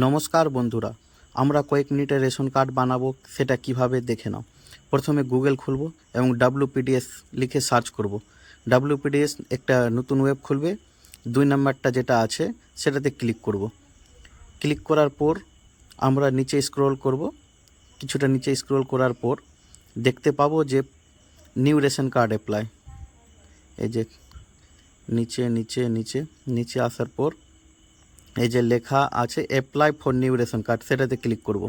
নমস্কার বন্ধুরা, আমরা কয়েক মিনিটে রেশন কার্ড বানাবো, সেটা কীভাবে দেখে নাও। প্রথমে গুগল খুলব এবং ডাব্লুপিডিএস লিখে সার্চ করব। ডাব্লুপিডিএস একটা নতুন ওয়েব খুলবে, দুই নাম্বারটা যেটা আছে, সেটাতে ক্লিক করব। ক্লিক করার পর আমরা নিচে স্ক্রল করব। কিছুটা নিচে স্ক্রল করার পর দেখতে পাবো যে নিউ রেশন কার্ড অ্যাপ্লাই। এই যে নিচে নিচে নিচে নিচে আসার পর এই যে লেখা আছে apply for new ration card সেটাতে ক্লিক করব।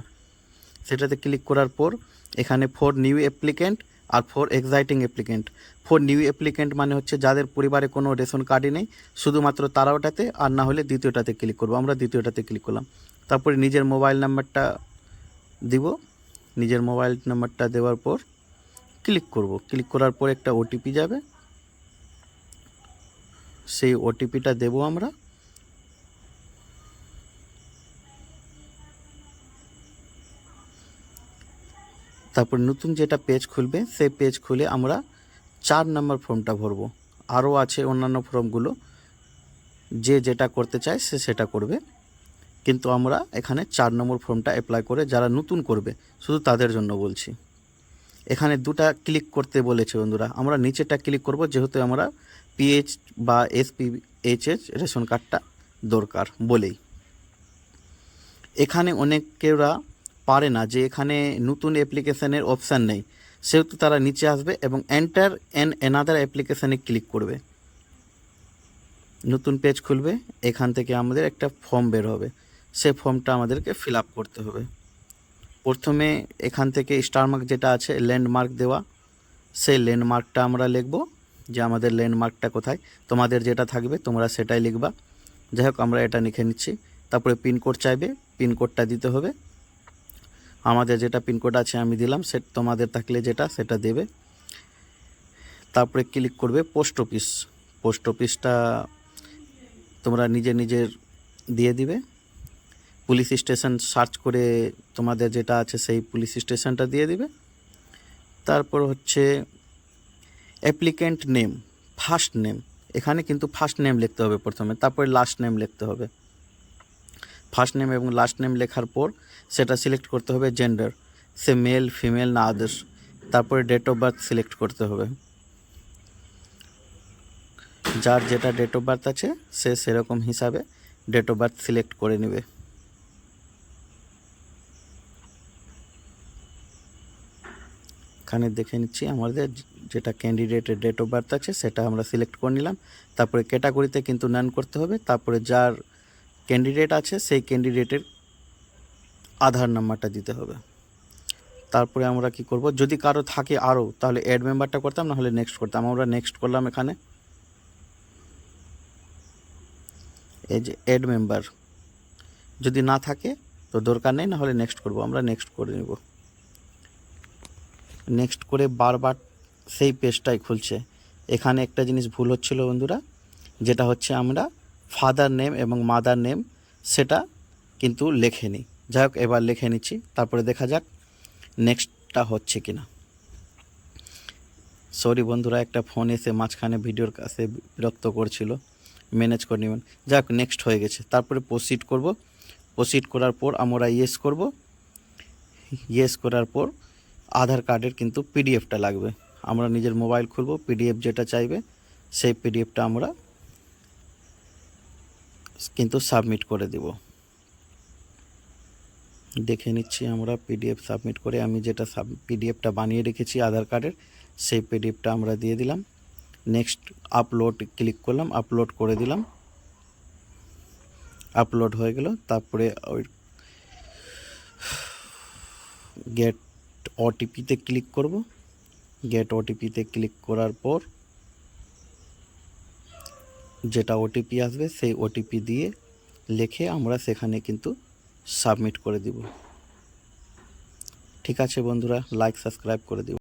সেটাতে ক্লিক করার পর এখানে for new applicant R for existing applicant for new applicant মানে হচ্ছে যাদের পরিবারে কোনো রেশন কার্ডই নেই, শুধুমাত্র তারা ওটাতে আর না হলে দ্বিতীয়টাতে ক্লিক করব। আমরা দ্বিতীয়টাতে ক্লিক করলাম। তারপরে নিজের মোবাইল নাম্বারটা দিব। নিজের মোবাইল নাম্বারটা দেওয়ার পর ক্লিক করব। ক্লিক করার পর একটা ওটিপি যাবে। সেই ওটিপিটা দেবো আমরা। তারপর নতুন যেটা পেজ খুলবে, সেই পেজ খুলে আমরা চার নম্বর ফর্মটা ভরবো। আরও আছে অন্যান্য ফর্মগুলো যে যেটা করতে চায় সে সেটা করবে। কিন্তু আমরা এখানে চার নম্বর ফর্মটা অ্যাপ্লাই করে যারা নতুন করবে, শুধু তাদের জন্য বলছি। এখানে দুটা ক্লিক করতে বলেছে বন্ধুরা। আমরা নিচেটা ক্লিক করব, যেহেতু আমরা পিএইচ বা এসপিএইচএস রেশন কার্ডটা দরকার বলেই। এখানে অনেকেরা পারে না যে এখানে নতুন অ্যাপ্লিকেশনের অপশান নেই। সেহেতু তারা নিচে আসবে এবং এন্টার এন এনাদার অ্যাপ্লিকেশানে ক্লিক করবে। নতুন পেজ খুলবে, এখান থেকে আমাদের একটা ফর্ম বের হবে। সে ফর্মটা আমাদেরকে ফিল আপ করতে হবে। প্রথমে এখান থেকে স্টারমার্ক যেটা আছে ল্যান্ডমার্ক দেওয়া। সেই ল্যান্ডমার্কটা আমরা লিখব যে আমাদের ল্যান্ডমার্কটা কোথায়। তোমাদের যেটা থাকবে, তোমরা সেটাই লিখবা। যাই হোক, আমরা এটা লিখে নিচ্ছি। তারপরে পিনকোড চাইবে পিনকোডটা দিতে হবে। আমাদের যেটা পিনকোড আছে আমি দিলাম, সে তোমাদের থাকলে যেটা, সেটা দেবে। তারপরে ক্লিক করবে পোস্ট অফিস। পোস্ট অফিসটা তোমরা নিজে নিজের দিয়ে দিবে। পুলিশ স্টেশন সার্চ করে তোমাদের যেটা আছে সেই পুলিশ স্টেশনটা দিয়ে দিবে। তারপর হচ্ছে অ্যাপ্লিক্যান্ট নেম, ফার্স্ট নেম। এখানে কিন্তু ফার্স্ট নেম লিখতে হবে প্রথমে, তারপরে লাস্ট নেম লিখতে হবে। ফার্স্ট নেম এবং লাস্ট নেম লেখার পর সেটা সিলেক্ট করতে হবে জেন্ডার সে মেল ফিমেল না আদার্স তারপরে ডেট অফ বার্থ সিলেক্ট করতে হবে। যার যেটা ডেট অফ বার্থ আছে, সে সেরকম হিসাবে ডেট অফ বার্থ সিলেক্ট করে নেবে। এখানে দেখে নিচ্ছি আমাদের যেটা ক্যান্ডিডেটের ডেট অফ বার্থ আছে, সেটা আমরা সিলেক্ট করে নিলাম। তারপরে ক্যাটাগরিতে কিন্তু নান করতে হবে। তারপরে যার ক্যান্ডিডেট আছে, সেই ক্যান্ডিডেটের আধার নাম্বারটা দিতে হবে। তারপরে আমরা কি করব? যদি কারও থাকে আরও তাহলে অ্যাড মেম্বারটা করতাম না হলে নেক্সট করতাম। আমরা নেক্সট করলাম এখানে। এই যে অ্যাড মেম্বার যদি না থাকে, তো দরকার নেই না হলে নেক্সট করব। আমরা নেক্সট করে নেব। নেক্সট করে বারবার সেই পেজটাই খুলছে। এখানে একটা জিনিস ভুল হচ্ছিল বন্ধুরা, যেটা হচ্ছে আমরা ফাদার নেম এবং মাদার নেম সেটা কিন্তু লেখেনি যাই হোক, এবার লিখে নিচ্ছি, তারপরে দেখা যাক নেক্সটটা হচ্ছে কি না সরি বন্ধুরা, একটা ফোন এসে মাঝখানে ভিডিওর কাছে বিরক্ত করছিল ম্যানেজ করে নেবেন। যাই হোক নেক্সট হয়ে গেছে। তারপরে প্রসিড করব। প্রসিড করার পর আমরা ইয়েস করব। ইয়েস করার পর আধার কার্ডের কিন্তু পিডিএফটা লাগবে। আমরা নিজের মোবাইল খুলব পিডিএফ যেটা চাইবে, সেই পিডিএফটা আমরা কিন্তু সাবমিট করে দেব। দেখে নিচ্ছি আমরা পিডিএফ সাবমিট করে আমি যেটা সাব পিডিএফটা বানিয়ে রেখেছি আধার কার্ডের, সেই পিডিএফটা আমরা দিয়ে দিলাম। নেক্সট আপলোড ক্লিক করলাম আপলোড করে দিলাম। আপলোড হয়ে গেল, তারপরে ওই গেট ওটিপিতে ক্লিক করব। গেট ওটিপিতে ক্লিক করার পর যেটা ওটিপি আসবে, সেই ওটিপি দিয়ে লিখে আমরা সেখানে কিন্তু সাবমিট করে দিব। ঠিক আছে বন্ধুরা লাইক সাবস্ক্রাইব করে দিব